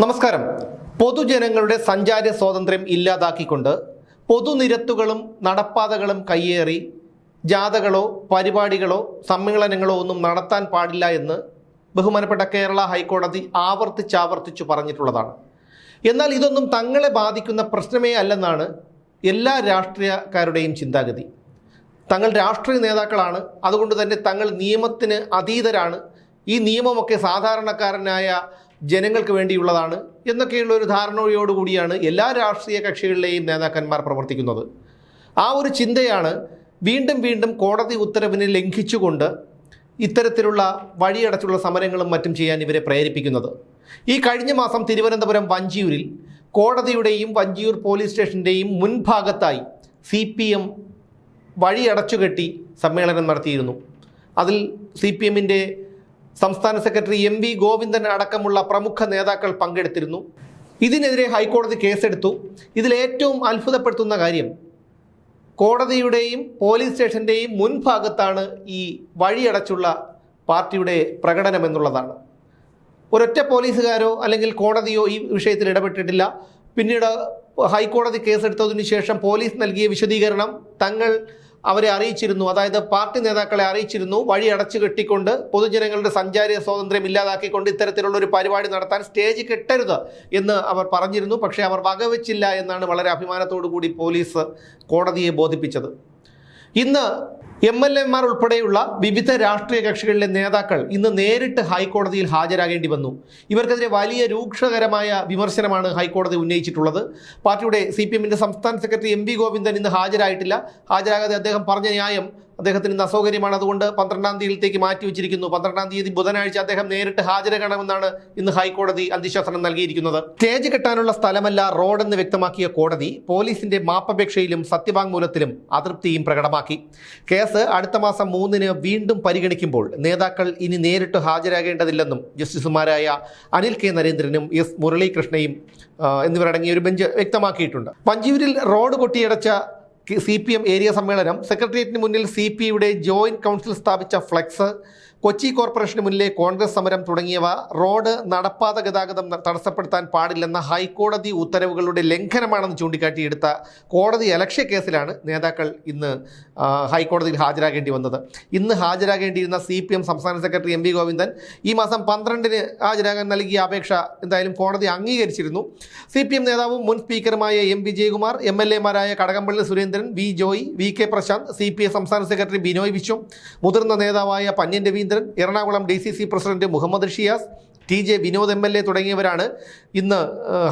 നമസ്കാരം. പൊതുജനങ്ങളുടെ സഞ്ചാര സ്വാതന്ത്ര്യം ഇല്ലാതാക്കിക്കൊണ്ട് പൊതുനിരത്തുകളും നടപ്പാതകളും കയ്യേറി ജാഥകളോ പരിപാടികളോ സമ്മേളനങ്ങളോ ഒന്നും നടത്താൻ പാടില്ല എന്ന് ബഹുമാനപ്പെട്ട കേരള ഹൈക്കോടതി ആവർത്തിച്ചാവർത്തിച്ചു പറഞ്ഞിട്ടുള്ളതാണ്. എന്നാൽ ഇതൊന്നും തങ്ങളെ ബാധിക്കുന്ന പ്രശ്നമേ അല്ലെന്നാണ് എല്ലാ രാഷ്ട്രീയക്കാരുടെയും ചിന്താഗതി. തങ്ങൾ രാഷ്ട്രീയ നേതാക്കളാണ്. അതുകൊണ്ട് തന്നെ തങ്ങൾ നിയമത്തിന് അതീതരാണ്. ഈ നിയമമൊക്കെ സാധാരണക്കാരനായ ജനങ്ങൾക്ക് വേണ്ടിയുള്ളതാണ് എന്നൊക്കെയുള്ള ഒരു ധാരണയോടുകൂടിയാണ് എല്ലാ രാഷ്ട്രീയ കക്ഷികളിലെയും നേതാക്കന്മാർ പ്രവർത്തിക്കുന്നത്. ആ ഒരു ചിന്തയാണ് വീണ്ടും വീണ്ടും കോടതി ഉത്തരവിനെ ലംഘിച്ചുകൊണ്ട് ഇത്തരത്തിലുള്ള വഴിയടച്ചുള്ള സമരങ്ങളും മറ്റും ചെയ്യാൻ ഇവരെ പ്രേരിപ്പിക്കുന്നത്. ഈ കഴിഞ്ഞ മാസം തിരുവനന്തപുരം വഞ്ചിയൂരിൽ കോടതിയുടെയും വഞ്ചിയൂർ പോലീസ് സ്റ്റേഷന്റെയും മുൻഭാഗത്തായി സി പി എം വഴിയടച്ചുകെട്ടി സമ്മേളനം നടത്തിയിരുന്നു. അതിൽ സി പി എമ്മിന്റെ സംസ്ഥാന സെക്രട്ടറി എം വി ഗോവിന്ദൻ അടക്കമുള്ള പ്രമുഖ നേതാക്കൾ പങ്കെടുത്തിരുന്നു. ഇതിനെതിരെ ഹൈക്കോടതി കേസെടുത്തു. ഇതിൽ ഏറ്റവും അത്ഭുതപ്പെടുത്തുന്ന കാര്യം കോടതിയുടെയും പോലീസ് സ്റ്റേഷന്റെയും മുൻഭാഗത്താണ് ഈ വഴിയടച്ചുള്ള പാർട്ടിയുടെ പ്രകടനം എന്നുള്ളതാണ്. ഒരൊറ്റ പോലീസുകാരോ അല്ലെങ്കിൽ കോടതിയോ ഈ വിഷയത്തിൽ ഇടപെട്ടിട്ടില്ല. പിന്നീട് ഹൈക്കോടതി കേസെടുത്തതിനു ശേഷം പോലീസ് നൽകിയ വിശദീകരണം തങ്ങൾ അവരെ അറിയിച്ചിരുന്നു. അതായത് പാർട്ടി നേതാക്കളെ അറിയിച്ചിരുന്നു. വഴി അടച്ചു കെട്ടിക്കൊണ്ട് പൊതുജനങ്ങളുടെ സഞ്ചാര സ്വാതന്ത്ര്യം ഇല്ലാതാക്കിക്കൊണ്ട് ഇത്തരത്തിലുള്ള ഒരു പരിപാടി നടത്താൻ സ്റ്റേജ് കെട്ടരുത് എന്ന് അവർ പറഞ്ഞിരുന്നു. പക്ഷേ അവർ വകവെച്ചില്ല എന്നാണ് വളരെ അഭിമാനത്തോടു കൂടി പോലീസ് കോടതിയെ ബോധിപ്പിച്ചത്. ഇന്ന് എം എൽ എമാർ ഉൾപ്പെടെയുള്ള വിവിധ രാഷ്ട്രീയ കക്ഷികളിലെ നേതാക്കൾ ഇന്ന് നേരിട്ട് ഹൈക്കോടതിയിൽ ഹാജരാകേണ്ടി വന്നു. ഇവർക്കെതിരെ വലിയ രൂക്ഷകരമായ വിമർശനമാണ് ഹൈക്കോടതി ഉന്നയിച്ചിട്ടുള്ളത്. പാർട്ടിയുടെ സി പി എമ്മിന്റെ സംസ്ഥാന സെക്രട്ടറി എം വി ഗോവിന്ദൻ ഇന്ന് ഹാജരായിട്ടില്ല. ഹാജരാകാതെ അദ്ദേഹം പറഞ്ഞ ന്യായം അദ്ദേഹത്തിന് ഇന്ന് അസൗകര്യമാണ്. അതുകൊണ്ട് പന്ത്രണ്ടാം തീയതിയിലേക്ക് മാറ്റിവെച്ചിരിക്കുന്നു പന്ത്രണ്ടാം തീയതി ബുധനാഴ്ച അദ്ദേഹം നേരിട്ട് ഹാജരാകണമെന്നാണ് ഇന്ന് ഹൈക്കോടതി അന്തിശാസനം നൽകിയിരിക്കുന്നത്. സ്റ്റേജ് കെട്ടാനുള്ള സ്ഥലമല്ല റോഡെന്ന് വ്യക്തമാക്കിയ കോടതി പോലീസിന്റെ മാപ്പപേക്ഷയിലും സത്യവാങ്മൂലത്തിലും അതൃപ്തിയും പ്രകടമാക്കി. കേസ് അടുത്ത മാസം മൂന്നിന് വീണ്ടും പരിഗണിക്കുമ്പോൾ നേതാക്കൾ ഇനി നേരിട്ട് ഹാജരാകേണ്ടതില്ലെന്നും ജസ്റ്റിസുമാരായ അനിൽ കെ നരേന്ദ്രനും എസ് മുരളീകൃഷ്ണയും എന്നിവരടങ്ങിയ ഒരു ബെഞ്ച് വ്യക്തമാക്കിയിട്ടുണ്ട്. പഞ്ചൂരിൽ റോഡ് കൊട്ടിയടച്ച സി പി എം ഏരിയ സമ്മേളനം സെക്രട്ടേറിയറ്റിന് മുന്നിൽ സി പി ഐയുടെ ജോയിന്റ് കൗൺസിൽ സ്ഥാപിച്ച ഫ്ലെക്സ് കൊച്ചി കോർപ്പറേഷന് മുന്നിലെ കോൺഗ്രസ് സമരം തുടങ്ങിയവ റോഡ് നടപ്പാത ഗതാഗതം തടസ്സപ്പെടുത്താൻ പാടില്ലെന്ന ഹൈക്കോടതി ഉത്തരവുകളുടെ ലംഘനമാണെന്ന് ചൂണ്ടിക്കാട്ടിയെടുത്ത കോടതി അലക്ഷ്യ കേസിലാണ് നേതാക്കൾ ഇന്ന് ഹൈക്കോടതിയിൽ ഹാജരാകേണ്ടി വന്നത്. ഇന്ന് ഹാജരാകേണ്ടിയിരുന്ന സി പി എം സംസ്ഥാന സെക്രട്ടറി എം വി ഗോവിന്ദൻ ഈ മാസം പന്ത്രണ്ടിന് ഹാജരാകാൻ നൽകിയ അപേക്ഷ എന്തായാലും കോടതി അംഗീകരിച്ചിരുന്നു. സി പി എം നേതാവും മുൻ സ്പീക്കറുമായ M Vijayakumar M L എമാരായ Kadakampally Surendran V Joy V K Prasanth C P M സംസ്ഥാന സെക്രട്ടറി ബിനോയ് വിശ്വം മുതിർന്ന നേതാവായ Panniyan Raveendran Ernakulam D C C president Muhammad Shiyas T J Vinod M L A തുടങ്ങിയവരാണ് ഇന്ന്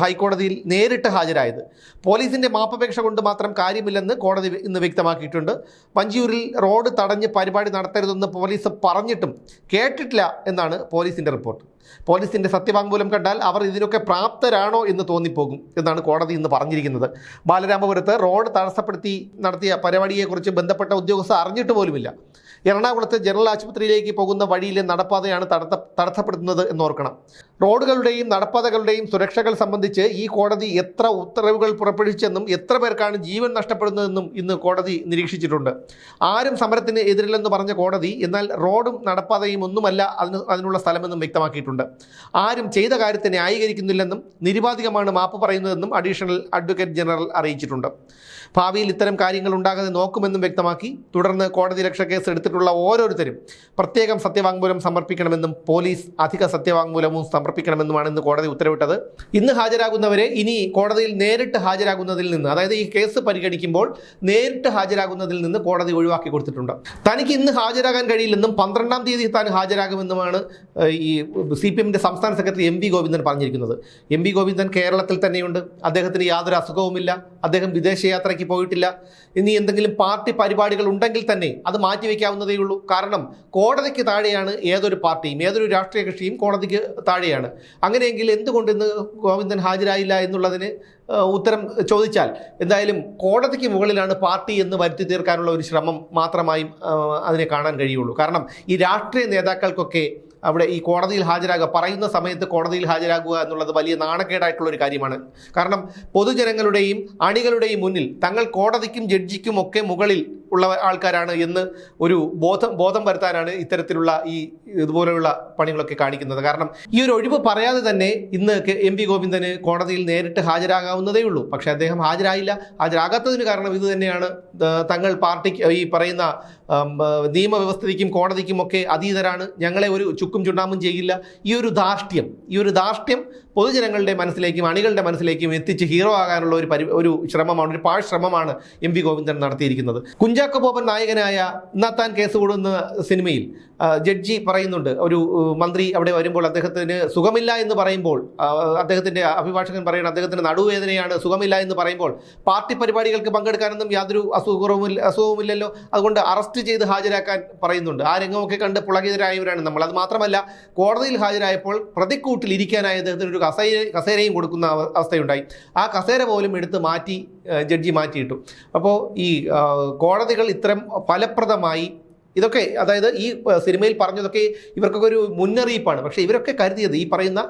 ഹൈക്കോടതിയിൽ നേരിട്ട് ഹാജരായത്. പോലീസിന്റെ മാപ്പപേക്ഷ കൊണ്ട് മാത്രം കാര്യമില്ലെന്ന് കോടതി ഇന്ന് വ്യക്തമാക്കിയിട്ടുണ്ട്. വഞ്ചിയൂരിൽ റോഡ് തടഞ്ഞ് പരിപാടി നടത്തരുതെന്ന് പോലീസ് പറഞ്ഞിട്ടും കേട്ടിട്ടില്ല എന്നാണ് പോലീസിന്റെ റിപ്പോർട്ട്. പോലീസിന്റെ സത്യവാങ്മൂലം കണ്ടാൽ അവർ ഇതിനൊക്കെ പ്രാപ്തരാണോ എന്ന് തോന്നിപ്പോകും എന്നാണ് കോടതി ഇന്ന് പറഞ്ഞിരിക്കുന്നത്. ബാലരാമപുരത്ത് റോഡ് തടസ്സപ്പെടുത്തി നടത്തിയ പരിപാടിയെക്കുറിച്ച് ബന്ധപ്പെട്ട ഉദ്യോഗസ്ഥർ അറിഞ്ഞിട്ട് പോലുമില്ല. എറണാകുളത്ത് ജനറൽ ആശുപത്രിയിലേക്ക് പോകുന്ന വഴിയിലെ നടപ്പാതയാണ് തടസ്സ തടസ്സപ്പെടുത്തുന്നത് എന്നോർക്കണം. റോഡുകളുടെയും നടപ്പാതകളുടെയും സുരക്ഷകൾ സംബന്ധിച്ച് ഈ കോടതി എത്ര ഉത്തരവുകൾ പുറപ്പെടുവിച്ചെന്നും എത്ര പേർക്കാണ് ജീവൻ നഷ്ടപ്പെടുന്നതെന്നും ഇന്ന് കോടതി നിരീക്ഷിച്ചിട്ടുണ്ട്. ആരും സമരത്തിന് എതിരില്ലെന്ന് പറഞ്ഞ കോടതി എന്നാൽ റോഡും നടപ്പാതയും ഒന്നുമല്ല അതിന് അതിനുള്ള സ്ഥലമെന്നും വ്യക്തമാക്കിയിട്ടുണ്ട്. ആരും ചെയ്ത കാര്യത്തെ ന്യായീകരിക്കുന്നില്ലെന്നും നിരുപാധികമാണ് മാപ്പ് പറയുന്നതെന്നും അഡീഷണൽ അഡ്വക്കേറ്റ് ജനറൽ അറിയിച്ചിട്ടുണ്ട്. ഭാവിയിൽ ഇത്തരം കാര്യങ്ങൾ ഉണ്ടാകാതെ നോക്കുമെന്നും വ്യക്തമാക്കി. തുടർന്ന് കോടതി രക്ഷ കേസ് എടുത്തിട്ടുള്ള ഓരോരുത്തരും പ്രത്യേകം സത്യവാങ്മൂലം സമർപ്പിക്കണമെന്നും പോലീസ് അധിക സത്യവാങ്മൂലവും സമർപ്പിക്കണമെന്നുമാണ് ഇന്ന് കോടതി ഉത്തരവിട്ടത്. ഇന്ന് ഹാജരാകുന്നവരെ ഇനി കോടതിയിൽ നേരിട്ട് ഹാജരാകുന്നതിൽ നിന്ന് അതായത് ഈ കേസ് പരിഗണിക്കുമ്പോൾ നേരിട്ട് ഹാജരാകുന്നതിൽ നിന്ന് കോടതി ഒഴിവാക്കി കൊടുത്തിട്ടുണ്ട്. തനിക്ക് ഇന്ന് ഹാജരാകാൻ കഴിയില്ലെന്നും പന്ത്രണ്ടാം തീയതി താൻ ഹാജരാകുമെന്നുമാണ് ഈ സി പി എമ്മിന്റെ സംസ്ഥാന സെക്രട്ടറി എം വി ഗോവിന്ദൻ പറഞ്ഞിരിക്കുന്നത്. എം വി ഗോവിന്ദൻ കേരളത്തിൽ തന്നെയുണ്ട്. അദ്ദേഹത്തിന് യാതൊരു അസുഖവുമില്ല. അദ്ദേഹം വിദേശയാത്രയ്ക്ക് പോയിട്ടില്ല. ഇനി എന്തെങ്കിലും പാർട്ടി പരിപാടികൾ ഉണ്ടെങ്കിൽ തന്നെ അത് മാറ്റിവെക്കാവുന്നതേ ഉള്ളൂ. കാരണം കോടതിക്ക് താഴെയാണ് ഏതൊരു പാർട്ടിയും ഏതൊരു രാഷ്ട്രീയ കക്ഷിയും കോടതിക്ക് താഴെയാണ്. അങ്ങനെയെങ്കിൽ എന്തുകൊണ്ട് ഇന്ന് ഗോവിന്ദൻ ഹാജരായില്ല എന്നുള്ളതിന് ഉത്തരം ചോദിച്ചാൽ എന്തായാലും കോടതിക്ക് മുകളിലാണ് പാർട്ടി എന്ന് വരുത്തി തീർക്കാനുള്ള ഒരു ശ്രമം മാത്രമായും അതിനെ കാണാൻ കഴിയുള്ളൂ. കാരണം ഈ രാഷ്ട്രീയ നേതാക്കൾക്കൊക്കെ അവിടെ ഈ കോടതിയിൽ ഹാജരാകുക പറയുന്ന സമയത്ത് കോടതിയിൽ ഹാജരാകുക എന്നുള്ളത് വലിയ നാണക്കേടായിട്ടുള്ള ഒരു കാര്യമാണ്. കാരണം പൊതുജനങ്ങളുടെയും അണികളുടെയും മുന്നിൽ തങ്ങൾ കോടതിക്കും ജഡ്ജിക്കും ഒക്കെ മുകളിൽ ഉള്ള ആൾക്കാരാണ് എന്ന് ഒരു ബോധം ബോധം വരുത്താനാണ് ഇത്തരത്തിലുള്ള ഈ ഇതുപോലെയുള്ള പണികളൊക്കെ കാണിക്കുന്നത്. കാരണം ഈ ഒരു ഒഴിവ് പറയാതെ തന്നെ ഇന്ന് എം പി ഗോവിന്ദന് കോടതിയിൽ നേരിട്ട് ഹാജരാകാവുന്നതേ ഉള്ളൂ. പക്ഷേ അദ്ദേഹം ഹാജരായില്ല. ഹാജരാകാത്തതിന് കാരണം ഇത് തന്നെയാണ്. തങ്ങൾ പാർട്ടിക്ക് ഈ പറയുന്ന നിയമവ്യവസ്ഥയ്ക്കും കോടതിക്കും ഒക്കെ അതീതരാണ്. ഞങ്ങളെ ഒരു ചുക്കും ചുണ്ണാമ്പും ചെയ്യില്ല. ഈ ഒരു ധാർഷ്ട്യം ഈ ഒരു ധാർഷ്ട്യം പൊതുജനങ്ങളുടെ മനസ്സിലേക്കും അണികളുടെ മനസ്സിലേക്കും എത്തിച്ച് ഹീറോ ആകാനുള്ള ഒരു പരി ഒരു ശ്രമമാണ് ഒരു പാഴ് ശ്രമമാണ് എം വി ഗോവിന്ദൻ നടത്തിയിരിക്കുന്നത്. കുഞ്ചാക്കോ ബോബൻ നായകനായ നത്താൻ കേസ് കൂടുന്ന സിനിമയിൽ ജഡ്ജി പറയുന്നുണ്ട് ഒരു മന്ത്രി അവിടെ വരുമ്പോൾ അദ്ദേഹത്തിന് സുഖമില്ല എന്ന് പറയുമ്പോൾ അദ്ദേഹത്തിന്റെ അഭിഭാഷകൻ പറയുന്നത് അദ്ദേഹത്തിന് നടുവേദനയാണ് സുഖമില്ല എന്ന് പറയുമ്പോൾ പാർട്ടി പരിപാടികൾക്ക് പങ്കെടുക്കാനൊന്നും യാതൊരു അസുഖവുമില്ല അസുഖവുമില്ലല്ലോ. അതുകൊണ്ട് അറസ്റ്റ് ചെയ്ത് ഹാജരാക്കാൻ പറയുന്നുണ്ട്. ആ രംഗമൊക്കെ കണ്ട് പുളകിതരായവരാണ് നമ്മൾ. അത് മാത്രമല്ല കോടതിയിൽ ഹാജരായപ്പോൾ പ്രതിക്കൂട്ടിൽ ഇരിക്കാനായി അദ്ദേഹത്തിന് ഒരു കസേര കസേരയും കൊടുക്കുന്ന അവ- അവസ്ഥയുണ്ടായി. ആ കസേര പോലും എടുത്ത് മാറ്റി ജഡ്ജി മാറ്റിയിട്ടു. അപ്പോൾ ഈ ആ, കോടതികൾ ഇത്തരം ഫലപ്രദമായി ഇതൊക്കെ അതായത് ഈ സിനിമയിൽ പറഞ്ഞതൊക്കെ ഇവർക്കൊക്കെ ഒരു മുന്നറിയിപ്പാണ്. പക്ഷേ ഇവരൊക്കെ കരുതിയത് ഈ പറയുന്ന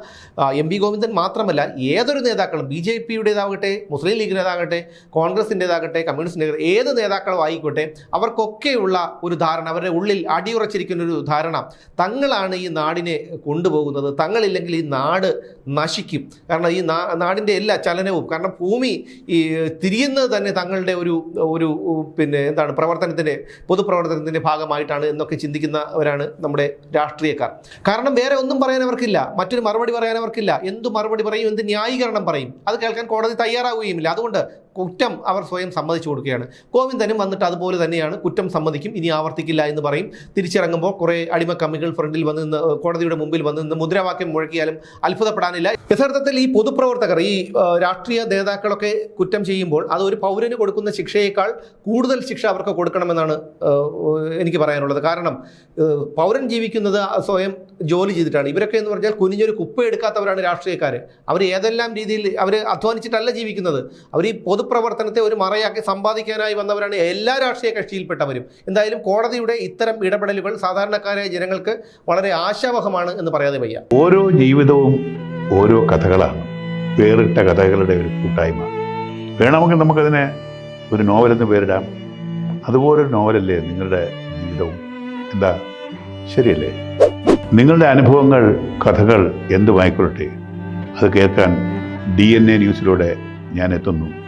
എം പി ഗോവിന്ദൻ മാത്രമല്ല ഏതൊരു നേതാക്കളും ബി ജെ പിയുടേതാകട്ടെ മുസ്ലിം ലീഗിന്റെതാകട്ടെ കോൺഗ്രസിന്റെതാകട്ടെ കമ്മ്യൂണിസ്റ്റിന്റെ ഏത് നേതാക്കളും ആയിക്കോട്ടെ അവർക്കൊക്കെയുള്ള ഒരു ധാരണ അവരുടെ ഉള്ളിൽ അടിയുറച്ചിരിക്കുന്ന ഒരു ധാരണ തങ്ങളാണ് ഈ നാടിനെ കൊണ്ടുപോകുന്നത് തങ്ങളില്ലെങ്കിൽ ഈ നാട് നശിക്കും. കാരണം ഈ നാടിന്റെ എല്ലാ ചലനവും കാരണം ഭൂമി ഈ തിരിയുന്നത് തന്നെ തങ്ങളുടെ ഒരു ഒരു പിന്നെ എന്താണ് പ്രവർത്തനത്തിന്റെ പൊതുപ്രവർത്തനത്തിന്റെ ഭാഗമായിട്ടാണ് എന്നൊക്കെ ചിന്തിക്കുന്നവരാണ് നമ്മുടെ രാഷ്ട്രീയക്കാർ. കാരണം വേറെ ഒന്നും പറയാൻ അവർക്കില്ല. മറ്റൊരു മറുപടി പറയാൻ അവർക്കില്ല. എന്ത് മറുപടി പറയും? എന്ത് ന്യായീകരണം പറയും? അത് കേൾക്കാൻ കോടതി തയ്യാറാവുകയുമില്ല. അതുകൊണ്ട് കുറ്റം അവർ സ്വയം സമ്മതിച്ചു കൊടുക്കുകയാണ്. കോവിന്ദനും വന്നിട്ട് അതുപോലെ തന്നെയാണ് കുറ്റം സമ്മതിക്കും ഇനി ആവർത്തിക്കില്ല എന്ന് പറയും. തിരിച്ചിറങ്ങുമ്പോൾ കുറേ അടിമ കമ്മികൾ ഫ്രണ്ടിൽ വന്ന് നിന്ന് കോടതിയുടെ മുമ്പിൽ വന്ന് നിന്ന് മുദ്രാവാക്യം മുഴക്കിയാലും അത്ഭുതപ്പെടാനില്ല. യഥാർത്ഥത്തിൽ ഈ പൊതുപ്രവർത്തകർ ഈ രാഷ്ട്രീയ നേതാക്കളൊക്കെ കുറ്റം ചെയ്യുമ്പോൾ അത് ഒരു പൗരന് കൊടുക്കുന്ന ശിക്ഷയേക്കാൾ കൂടുതൽ ശിക്ഷ അവർക്ക് കൊടുക്കണമെന്നാണ് എനിക്ക് പറയാനുള്ളത്. കാരണം പൗരൻ ജീവിക്കുന്നത് സ്വയം ജോലി ചെയ്തിട്ടാണ്. ഇവരൊക്കെ എന്ന് പറഞ്ഞാൽ കുനിഞ്ഞൊരു കുപ്പ എടുക്കാത്തവരാണ് രാഷ്ട്രീയക്കാർ അവർ ഏതെല്ലാം രീതിയിൽ അവർ അധ്വാനിച്ചിട്ടല്ല ജീവിക്കുന്നത്. അവർ ഈ പൊതുപ്രവർത്തനത്തെ ഒരു മറയാക്കി സമ്പാദിക്കാനായി വന്നവരാണ് എല്ലാ രാഷ്ട്രീയ കക്ഷിയിൽപ്പെട്ടവരും. എന്തായാലും കോടതിയുടെ ഇത്തരം ഇടപെടലുകൾ സാധാരണക്കാരായ ജനങ്ങൾക്ക് വളരെ ആശാവഹമാണ് എന്ന് പറയാതെ വയ്യ. ഓരോ ജീവിതവും ഓരോ കഥകളാണ്. വേറിട്ട കഥകളുടെ ഒരു കൂട്ടായ്മ. വേണമെങ്കിൽ നമുക്കതിനെ ഒരു നോവലെന്ന് പേരിടാം. അതുപോലൊരു നോവലല്ലേ നിങ്ങളുടെ ജീവിതവും? എന്താ? ശരിയല്ലേ? നിങ്ങളുടെ അനുഭവങ്ങൾ കഥകൾ എന്തുമായിക്കൊള്ളട്ടെ? അത് കേൾക്കാൻ ഡി എൻ എ ന്യൂസിലൂടെ ഞാൻ എത്തുന്നു.